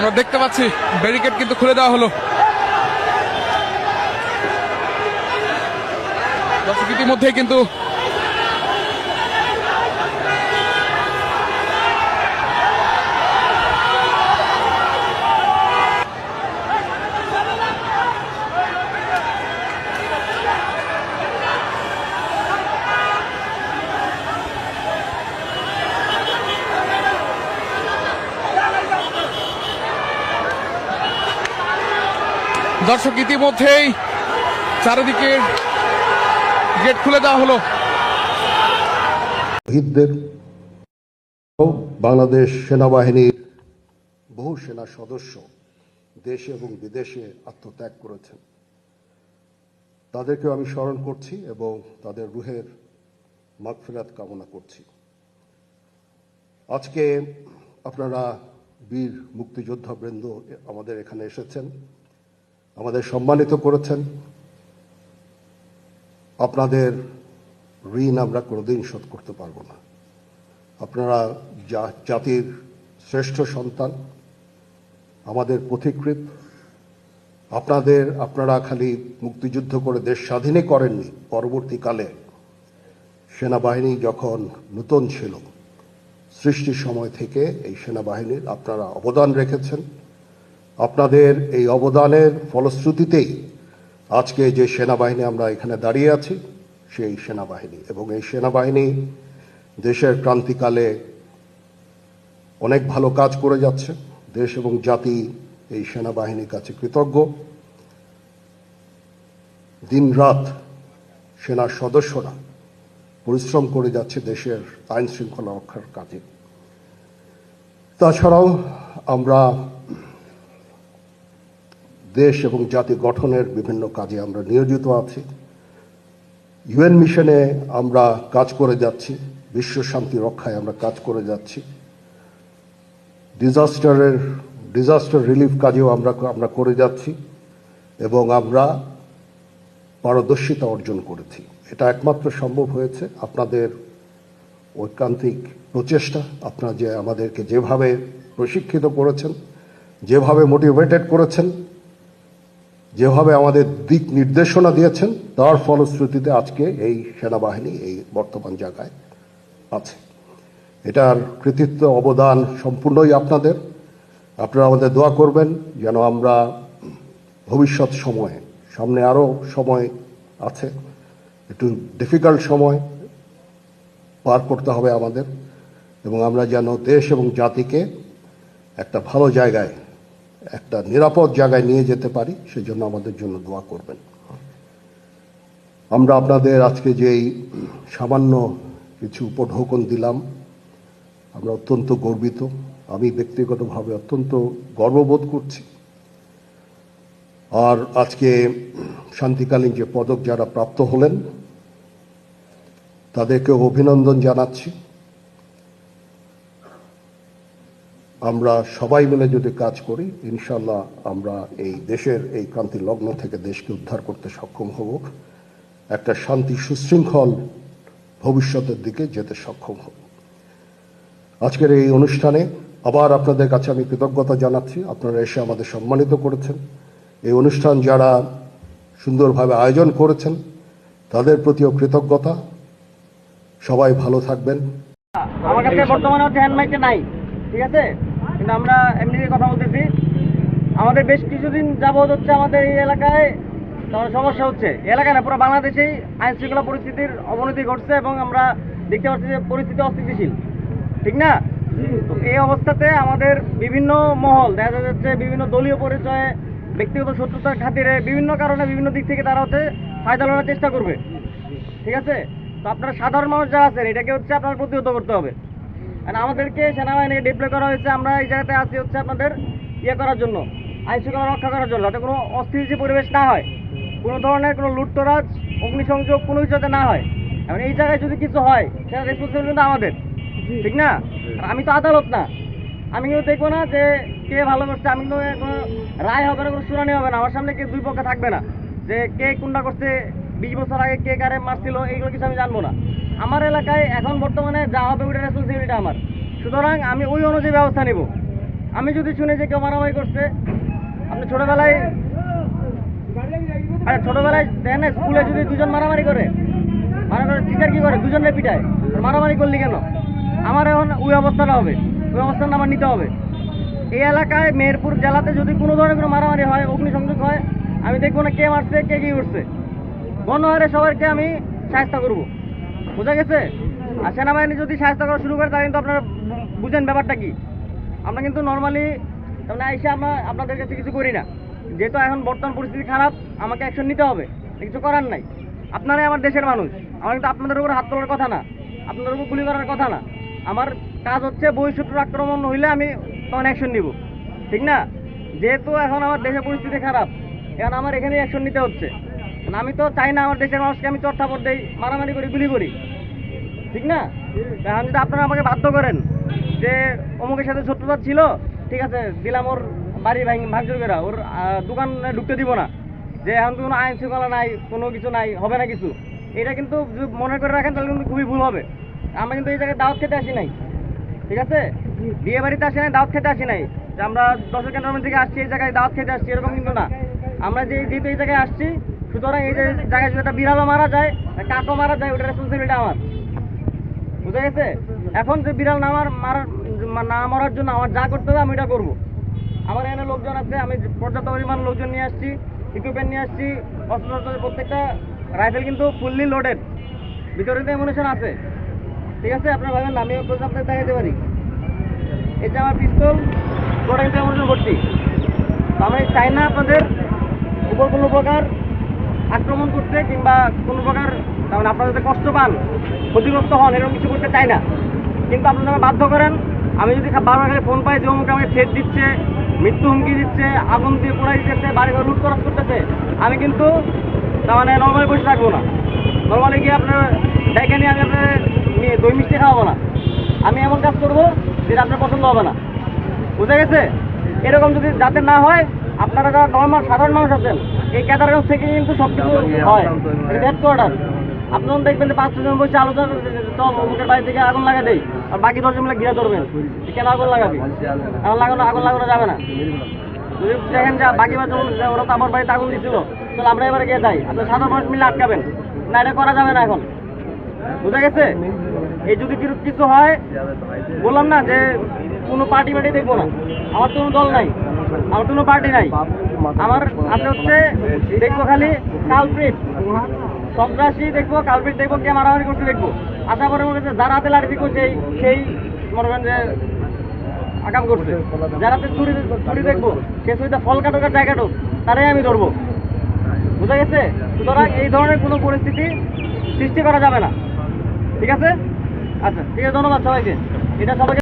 আমরা দেখতে পাচ্ছি ব্যারিকেড কিন্তু খুলে দেওয়া হলো। দর্শক ইতিমধ্যেই কিন্তু দর্শক ইতিমধ্যেই চারিদিকে গেট খুলে দেওয়া হলো। শহীদদের বাংলাদেশ সেনাবাহিনীর বহু সেনা সদস্য দেশে এবং বিদেশে আত্মত্যাগ করেছেন। তাদেরকেও আমি স্মরণ করছি এবং তাদের রুহের মাগফিরাত কামনা করছি। আজকে আপনারা বীর মুক্তিযোদ্ধা বৃন্দ আমাদের এখানে এসেছেন। আমাদের সম্মানিত করেছেন। আপনাদের ঋণ আমরা কোনোদিন শোধ করতে পারব না। আপনারা জা- জাতির শ্রেষ্ঠ সন্তান, আমাদের পথিকৃত আপনাদের, আপনারা খালি মুক্তিযুদ্ধ করে দেশ স্বাধীনই করেননি, পরবর্তীকালে সেনাবাহিনী যখন নূতন ছিল, সৃষ্টির সময় থেকে এই সেনাবাহিনীর আপনারা অবদান রেখেছেন। আপনাদের এই অবদানের ফলশ্রুতিতেই আজকে যে সেনাবাহিনী আমরা এখানে দাঁড়িয়ে আছি, সেই সেনাবাহিনী এবং এই সেনাবাহিনী দেশের ক্রান্তিকালে অনেক ভালো কাজ করে যাচ্ছে। দেশ এবং জাতি এই সেনাবাহিনীর কাছে কৃতজ্ঞ। দিনরাত সেনার সদস্যরা পরিশ্রম করে যাচ্ছে দেশের আইন শৃঙ্খলা রক্ষার কাজে। তাছাড়াও আমরা দেশ এবং জাতি গঠনের বিভিন্ন কাজে আমরা নিয়োজিত আছি। ইউএন মিশনে আমরা কাজ করে যাচ্ছি, বিশ্ব শান্তি রক্ষায় আমরা কাজ করে যাচ্ছি। ডিজাস্টারের, ডিজাস্টার রিলিফ কাজেও আমরা আমরা করে যাচ্ছি এবং আমরা পারদর্শিতা অর্জন করেছি। এটা একমাত্র সম্ভব হয়েছে। আপনাদের ঐকান্তিক প্রচেষ্টা, আপনারা যে আমাদেরকে যেভাবে প্রশিক্ষিত করেছেন, যেভাবে মোটিভেটেড করেছেন যেভাবে আমাদের দিক নির্দেশনা দিয়েছেন, তার ফলশ্রুতিতে আজকে এই সেনাবাহিনী এই বর্তমান জায়গায় আছে। এটার কৃতিত্ব, অবদান সম্পূর্ণই আপনাদের। আপনারা আমাদের দোয়া করবেন যেন আমরা ভবিষ্যৎ সময়ে, সামনে আরও সময় আছে, একটু ডিফিকাল্ট সময় পার করতে হবে আমাদের, এবং আমরা যেন দেশ এবং জাতিকে একটা ভালো জায়গায় একটা নিরাপদ জায়গায় নিয়ে যেতে পারি, সেজন্য আমাদের জন্য দোয়া করবেন। আমরা আপনাদের আজকে যেই সামান্য কিছু উপঢৌকন দিলাম, আমরা অত্যন্ত গর্বিত। আমি ব্যক্তিগতভাবে অত্যন্ত গর্ববোধ করছি। আর আজকে শান্তিকালীন যে পদক যারা প্রাপ্ত হলেন তাদেরকে অভিনন্দন জানাচ্ছি। আমরা সবাই মিলে যদি কাজ করি ইনশাল্লাহ আমরা এই দেশের এই ক্রান্তি লগ্ন থেকে দেশকে উদ্ধার করতে সক্ষম হব। একটা শান্তি সুশৃঙ্খল ভবিষ্যতের দিকে যেতে সক্ষম হব। আজকের এই অনুষ্ঠানে আবার আপনাদের কাছে আমি কৃতজ্ঞতা জানাচ্ছি। আপনারা এসে আমাদের সম্মানিত করেছেন। এই অনুষ্ঠান যারা সুন্দরভাবে আয়োজন করেছেন, তাদের প্রতিও কৃতজ্ঞতা। সবাই ভালো থাকবেন। আমার কাছে বর্তমানে হচ্ছে হ্যান্ড মাইকটা নাই, ঠিক আছে? কিন্তু আমরা এমনি কথা বলতেছি। আমাদের বেশ কিছুদিন যাবৎ হচ্ছে আমাদের এই এলাকায় সমস্যা হচ্ছে। এলাকায় না, পুরো বাংলাদেশেই আইন শৃঙ্খলা পরিস্থিতির অবনতি ঘটছে এবং আমরা দেখতে পাচ্ছি যে পরিস্থিতি অস্থিতিশীল। ঠিক না? তো এই অবস্থাতে আমাদের বিভিন্ন মহল, দেখা যাচ্ছে বিভিন্ন দলীয় পরিচয়ে, ব্যক্তিগত শত্রুতার খাতিরে বিভিন্ন কারণে বিভিন্ন দিক থেকে তারা হচ্ছে ফায়দা নেওয়ার চেষ্টা করবে। ঠিক আছে? তো আপনারা সাধারণ মানুষ যারা আছেন, এটাকে হচ্ছে আপনার প্রতিহত করতে হবে। আর আমাদেরকে সেনাবাহিনীকে ডিপ্লয় করা হয়েছে। আমরা এই জায়গাতে আছি হচ্ছে আপনাদের ইয়ে করার জন্য আইন শৃঙ্খলা রক্ষা করার জন্য যাতে কোনো অস্থিতিশীল পরিবেশ না হয় কোনো ধরনের কোনো লুটতরাজ অগ্নিসংযোগ কোনো কিছু না হয়। এখন এই জায়গায় যদি কিছু হয় সেটা রেসপন্সিবল কিন্তু আমাদের। ঠিক না? আমি তো আদালত না। আমি কিন্তু দেখব না যে কে ভালো করছে। আমি কিন্তু কোনো রায় হবে না কোনো শুনানি হবে না। আমার সামনে কে দুই পক্ষে থাকবে না। যে কে কোনটা করছে বিশ বছর আগে কে কারে মারছিল এইগুলো কিছু আমি জানব না। আমার এলাকায় এখন বর্তমানে যা হবে ওইটা রেসপন্সিবিলিটি আমার। সুতরাং আমি ওই অনুযায়ী ব্যবস্থা নিব। আমি যদি শুনে যে কেউ মারামারি করছে, আপনি ছোটবেলায় আরে ছোটবেলায় দেখেন স্কুলে যদি দুজন মারামারি করে, মারামারি টিচার কি করে? দুজনের পিটায়। মারামারি করলি কেন? আমার এখন ওই অবস্থাটা হবে। ওই অবস্থাটা আমার নিতে হবে। এই এলাকায় মেহেরপুর জেলাতে যদি কোনো ধরনের কোনো মারামারি হয়, অগ্নিসংযোগ হয়, আমি দেখব না কে মারছে, কে কি করছে। গণহারে সবাইকে আমি সাহায্য করব। বোঝা গেছে? আর সেনাবাহিনী যদি সাহায্য করা শুরু করে, তাহলে কিন্তু আপনারা বুঝেন ব্যাপারটা কি? আমরা কিন্তু নর্মালি মানে আইসে আমরা আপনাদের কাছে কিছু করি না। যেহেতু এখন বর্তমান পরিস্থিতি খারাপ, আমাকে অ্যাকশন নিতে হবে। কিছু করার নাই। আপনারাই আমার দেশের মানুষ। আমার কিন্তু আপনাদের উপর হাত তোলার কথা না। আপনাদের উপর গুলি করার কথা না। আমার কাজ হচ্ছে বহিঃশত্রু আক্রমণ হইলে আমি তখন অ্যাকশন নিব। ঠিক না? যেহেতু এখন আমার দেশের পরিস্থিতি খারাপ, এখন আমার এখানে অ্যাকশন নিতে হচ্ছে। আমি তো চাই না আমার দেশের মানুষকে আমি চট্টাপট দিই, মারামারি করি, গুলি করি। ঠিক না? এখন যদি আপনারা আমাকে বাধ্য করেন যে অমুকের সাথে শত্রুতা ছিল, ঠিক আছে, দিলাম ওর বাড়ি ভাঙ, ভাঙচুর করে, ওর দোকানে ঢুকতে দিব না। যে এখন তো কোনো আইন শৃঙ্খলা নাই, কোনো কিছু নাই, হবে না কিছু। এটা কিন্তু মনে করে রাখেন, তাহলে কিন্তু খুবই ভুল হবে। আমরা কিন্তু এই জায়গায় দাওয়াত খেতে আসি নাই। ঠিক আছে? বিয়ে বাড়িতে আসি নাই, দাওয়াত খেতে আসি নাই। যে আমরা দশের ক্যান্টনমেন্ট থেকে আসছি, এই জায়গায় দাওয়াত খেতে আসছি, এরকম কিন্তু না। আমরা যে যেহেতু এই জায়গায় আসছি সুতরাং এই যে জায়গায় যদি একটা বিড়ালও মারা যায় কাকও মারা যায় ওটা রেসপন্সিবিলিটি আমার। বুঝা গেছে? এখন যে বিড়াল না আমার মারার না মারার জন্য আমার যা করতে হবে আমি এটা করব। আমার এখানে লোকজন আছে, আমি পর্যাপ্ত পরিমাণ লোকজন নিয়ে আসছি ইকুইপমেন্ট নিয়ে আসছি অস্ত্র প্রত্যেকটা রাইফেল কিন্তু ফুললি লোডেড ভিতরে তো এমুনেশন আছে। ঠিক আছে? আপনারা ভাবেন আমি আপনাদের দেখাতে পারি। এই যে আমার পিস্তল গোটা কিন্তু এমুনেশন ভর্তি। আমি চাই না আপনাদের উপর কোনো প্রকার আক্রমণ করতে কিংবা কোনো প্রকার, তার মানে আপনারা যাতে কষ্ট পান, ক্ষতিগ্রস্ত হন, এরকম কিছু করতে চাই না। কিন্তু আপনারা বাধ্য করেন, আমি যদি বারবার খালি ফোন পাই যে অমুক আমাকে ছেদ দিচ্ছে, মৃত্যু হুমকি দিচ্ছে, আগুন দিয়ে পোড়াই দিচ্ছে বাড়ি ঘর লুট করাস করতেছে, আমি কিন্তু, তার মানে নর্মালি বসে থাকব না। নর্মালি গিয়ে আপনার ডেকে নিয়ে আমি আপনার দই মিষ্টি খাওয়াবো না। আমি এমন কাজ করব যেটা আপনার পছন্দ হবে না। বুঝা গেছে? এরকম যদি যাতে না হয় আপনারা যারা নর্মাল সাধারণ মানুষ আছেন এই ক্যাটারগঞ্জ থেকে কিন্তু সব কিছু হয়। হেডকোয়ার্টার আপনারা দেখবেন যে পাঁচ ছজন বসে আলোচনা চল অমুকের বাড়ি থেকে আগুন লাগা দেই আর বাকি দশজন মিলে ঘিরে ধরবেন। কেন আগুন লাগাবি? আগুন লাগানো আগুন লাগানো যাবে না। যদি দেখেন যে বাকি ওরা তো আমার বাড়িতে আগুন দিচ্ছিল তাহলে আমরা এবারে গিয়ে যাই। আপনার সাধারণ মানুষ মিলে আটকাবেন। না এটা করা যাবে না এখন। বুঝা গেছে? এই যদি কিছু- কিছু হয় বললাম না যে কোনো পার্টি পার্টি দেখব না। আমার তো কোনো দল নাই। আমার কোনো পার্টি নাই। আমার হচ্ছে দেখব খালি কালপ্রিট সন্ত্রাসী দেখব কালপ্রিট দেখব, কে মারামারি দেখব। আশা করে যারা হাতে লাঠি দিকো সেই মনে যে করছে। যারা চুরি চুরি দেখব, সে ফল কাটুক আর জায়গা কাটুক, তারাই আমি ধরবো। বুঝা গেছে? সুতরাং এই ধরনের কোনো পরিস্থিতি সৃষ্টি করা যাবে না। ঠিক আছে? আচ্ছা ঠিক আছে, ধন্যবাদ সবাইকে। এটা সবাইকে